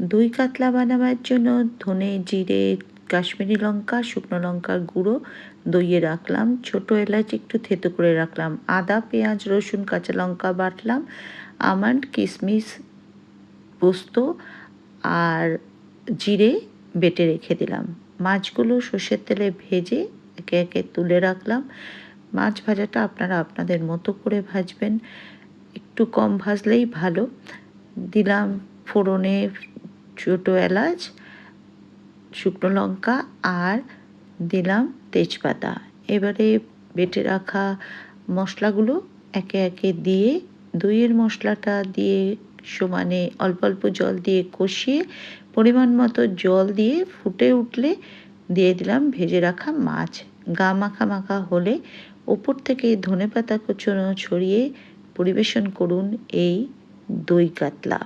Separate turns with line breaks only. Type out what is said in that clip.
দই কাতলা বানাবার জন্য ধনে, জিরে, কাশ্মীরি লঙ্কা, শুকনো লঙ্কার গুঁড়ো দইয়ে রাখলাম। ছোটো এলাচ একটু থেতো করে রাখলাম। আদা, পেঁয়াজ, রসুন, কাঁচা লঙ্কা বাটলাম। আমন্ড কিশমিশ পোস্ত আর জিরে বেটে রেখে দিলাম। মাছগুলো সর্ষের তেলে ভেজে একে একে তুলে রাখলাম। মাছ ভাজাটা আপনারা আপনাদের মতো করে ভাজবেন। একটু কম ভাজলেই ভালো। দিলাম ফোড়নে ছোটো এলাচ, শুকনো লঙ্কা আর দিলাম তেজপাতা। এবারে বেটে রাখা মশলাগুলো একে একে দিয়ে দইয়ের মশলাটা দিয়ে সমানে অল্প অল্প জল দিয়ে কষিয়ে পরিমাণ মতো জল দিয়ে ফুটে উঠলে দিয়ে দিলাম ভেজে রাখা মাছ। গা মাখা মাখা হলে ওপর থেকে ধনে পাতা কুচনো ছড়িয়ে পরিবেশন করুন এই দই কাতলা।